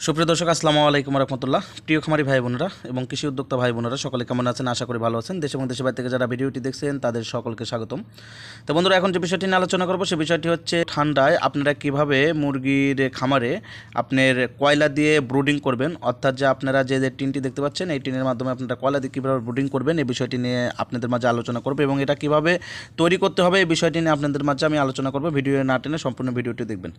সুপ্রিয় দর্শক, আসসালামু আলাইকুম রহমতুল্লাহ। প্রিয় খামারি ভাই বোনেরা এবং কৃষি উদ্যোক্তা ভাই বোনেরা, সকলে কেমন আছেন? আশা করি ভালো আছেন। দেশ এবং দেশের বাইরে থেকে যারা ভিডিওটি দেখছেন, তাদের সকলকে স্বাগতম। তো বন্ধুরা, এখন যে বিষয়টি নিয়ে আলোচনা করব, সে বিষয়টি হচ্ছে ঠান্ডায় আপনারা কীভাবে মুরগির খামারে আপনার কয়লা দিয়ে ব্রুডিং করবেন? অর্থাৎ যে আপনারা যে যে টিনটি দেখতে পাচ্ছেন, এই টিনের মাধ্যমে আপনারা কয়লা দিয়ে কীভাবে ব্রুডিং করবেন, এই বিষয়টি নিয়ে আপনাদের মাঝে আলোচনা করব এবং এটা কীভাবে তৈরি করতে হবে, এই বিষয়টি নিয়ে আপনাদের মাঝে আমি আলোচনা করব। ভিডিও না টেনে সম্পূর্ণ ভিডিওটি দেখবেন।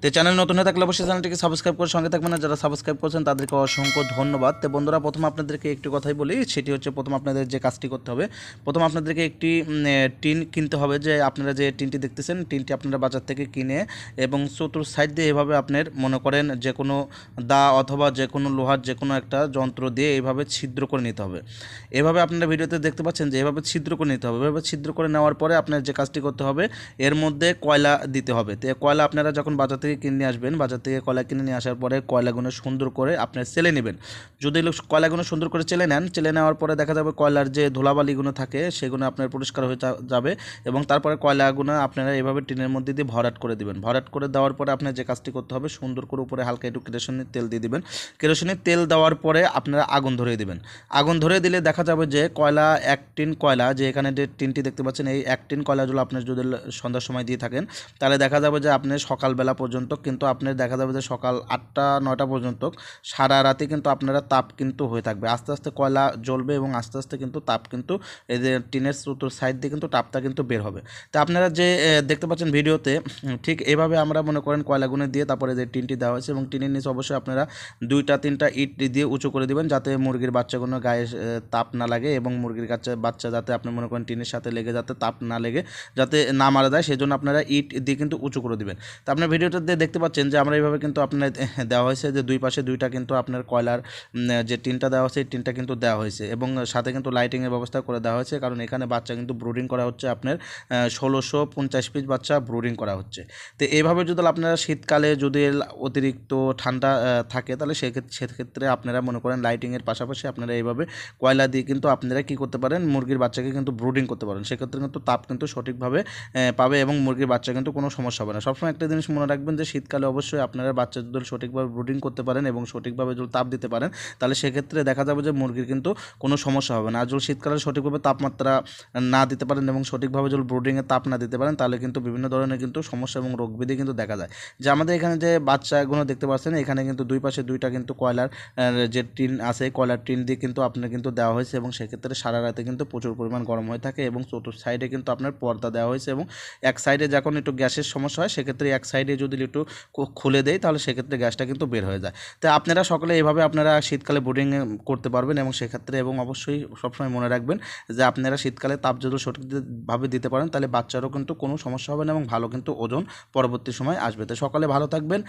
তো চ্যানেল নতুন হয়ে থাকলে অবশ্যই চ্যানেলটিকে সাবস্ক্রাইব করে সঙ্গে থাকবেন। না যারা সাবস্ক্রাইব করছেন, তাদেরকে অসংখ্য ধন্যবাদ। তো বন্ধুরা, প্রথম আপনাদেরকে একটি কথাই বলি, সেটি হচ্ছে প্রথম আপনাদের যে কাজটি করতে হবে, প্রথম আপনাদেরকে একটি টিন কিনতে হবে যে আপনারা যে টিনটি দেখতেছেন, টিনটি আপনারা বাজার থেকে কিনে এবং চতুর সাইড দিয়ে এভাবে আপনার মনে করেন যে কোনো দা অথবা যে কোনো লোহার যে কোনো একটা যন্ত্র দিয়ে এভাবে ছিদ্র করে নিতে হবে। এভাবে আপনারা ভিডিওতে দেখতে পাচ্ছেন যে এভাবে ছিদ্র করে নিতে হবে। এভাবে ছিদ্র করে নেওয়ার পরে আপনার যে কাজটি করতে হবে, এর মধ্যে কয়লা দিতে হবে। তো কয়লা আপনারা যখন বাজার থেকে কিনে আসবেন, বাজার থেকে কয়লা কিনে নিয়ে আসার পরে কয়লাগুলো সুন্দর করে আপনি চেলে নেবেন। যদি কয়লাগুলো সুন্দর করে চেলে নেন, চেলে নেওয়ার পরে দেখা যাবে কয়লার যে ধুলাবালিগুলো থাকে, সেগুলো আপনার পরিষ্কার হয়ে যাবে এবং তারপরে কয়লাগুলো আপনারা এভাবে টিনের মধ্যে দিয়ে ভরাট করে দিবেন। ভরাট করে দেওয়ার পরে আপনার যে কাজটি করতে হবে, সুন্দর করে উপরে হালকা একটু কেরোসিনের তেল দিয়ে দিবেন। কেরোসিনের তেল দেওয়ার পরে আপনারা আগুন ধরিয়ে দিবেন। আগুন ধরে দিলে দেখা যাবে যে কয়লা, এক টিন কয়লা, যে এখানে যে টিনটি দেখতে পাচ্ছেন, এই এক টিন কয়লাগুলো আপনি যদি সন্ধ্যার সময় দিয়ে থাকেন, তাহলে দেখা যাবে যে আপনি সকালবেলা পর্যন্ত কিন্তু আপনার দেখা যাবে যে সকাল আটটা নয়টা পর্যন্ত, সারা রাতে কিন্তু আপনারা তাপ কিন্তু হয়ে থাকবে। আস্তে আস্তে কয়লা জ্বলবে এবং আস্তে আস্তে কিন্তু তাপ কিন্তু এই যে টিনের চতুর সাইড দিয়ে কিন্তু তাপটা কিন্তু বের হবে। তো আপনারা যে দেখতে পাচ্ছেন ভিডিওতে, ঠিক এভাবে আমরা মনে করেন কয়লাগুলো দিয়ে তারপরে যে টিনটি দেওয়া হয়েছে এবং টিনের নিচে অবশ্যই আপনারা দুইটা, তিনটা ইট দিয়ে উঁচু করে দিবেন যাতে মুরগির বাচ্চাগুলো গায়ে তাপ না লাগে এবং মুরগির কাছে বাচ্চা যাতে আপনি মনে করেন টিনের সাথে লেগে যাতে তাপ না লেগে যাতে না মারা যায় সেজন্য আপনারা ইট দিয়ে কিন্তু উঁচু করে দিবেন। তো আপনার ভিডিওটা দিয়ে দেখতে পাচ্ছেন যে আমরা এইভাবে কিন্তু আপনার দেওয়া হয়েছে যে দুই পাশে দুইটা কিন্তু আপনার কয়লার যে টিনটা দেওয়া হয়েছে, এই টিনটা কিন্তু দেওয়া হয়েছে এবং সাথে কিন্তু লাইটিংয়ের ব্যবস্থা করে দেওয়া হয়েছে। কারণ এখানে বাচ্চা কিন্তু ব্রুডিং করা হচ্ছে আপনার ষোলোশো পঞ্চাশ পিস বাচ্চা ব্রুডিং করা হচ্ছে। তো এইভাবে যদি আপনারা শীতকালে যদি অতিরিক্ত ঠান্ডা থাকে, তাহলে সেক্ষেত্রে সেক্ষেত্রে আপনারা মনে করেন লাইটিংয়ের পাশাপাশি আপনারা এইভাবে কয়লা দিয়ে কিন্তু আপনারা কি করতে পারেন, মুরগির বাচ্চাকে কিন্তু ব্রুডিং করতে পারেন। সেক্ষেত্রে কিন্তু তাপ কিন্তু সঠিকভাবে পাবে এবং মুরগির বাচ্চা কিন্তু কোনো সমস্যা হবে না। সবসময় একটা জিনিস মনে রাখবেন যে শীতকালে অবশ্যই আপনারা বাচ্চা যদি সঠিকভাবে ব্রুডিং করতে পারেন এবং সঠিকভাবে যদি তাপ দিতে পারেন, তাহলে সেক্ষেত্রে দেখা যাবে যে মুরগির কিন্তু কোনো সমস্যা হবে না। আর যদি শীতকালে সঠিকভাবে তাপমাত্রা না দিতে পারেন এবং সঠিকভাবে যদি ব্রুডিংয়ে তাপ না দিতে পারেন, তাহলে কিন্তু বিভিন্ন ধরনের কিন্তু সমস্যা এবং রোগ ব্যাধি কিন্তু দেখা যায়। যে আমাদের এখানে যে বাচ্চাগুলো দেখতে পাচ্ছেন, এখানে কিন্তু দুই পাশে দুইটা কিন্তু কয়লার যে টিন আছে, কয়লার টিন দিয়ে কিন্তু আপনার কিন্তু দেওয়া হয়েছে এবং সেক্ষেত্রে সারা রাতে কিন্তু প্রচুর পরিমাণ গরম হয়ে থাকে এবং চতুর্থ সাইডে কিন্তু আপনার পর্দা দেওয়া হয়েছে এবং এক সাইডে যখন একটু গ্যাসের সমস্যা হয়, সেক্ষেত্রে এক সাইডে যদি একটু খুলে দেয়, তাহলে সেক্ষেত্রে গ্যাসটা কিন্তু বের হয়ে যায়। তো আপনারা সকলে এভাবে আপনারা শীতকালে বোর্ডিং করতে পারবেন এবং সেক্ষেত্রে এবং অবশ্যই সবসময় মনে রাখবেন যে আপনারা শীতকালে তাপ যদি সঠিকভাবে দিতে পারেন, তাহলে বাচ্চারও কিন্তু কোনো সমস্যা হবে না এবং ভালো কিন্তু ওজন পরবর্তী সময় আসবে। তো সকলে ভালো থাকবেন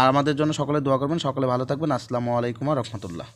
আর আমাদের জন্য সকলে দোয়া করবেন, সকলে ভালো থাকবেন। আসসালামু আলাইকুম রহমতুল্লাহ।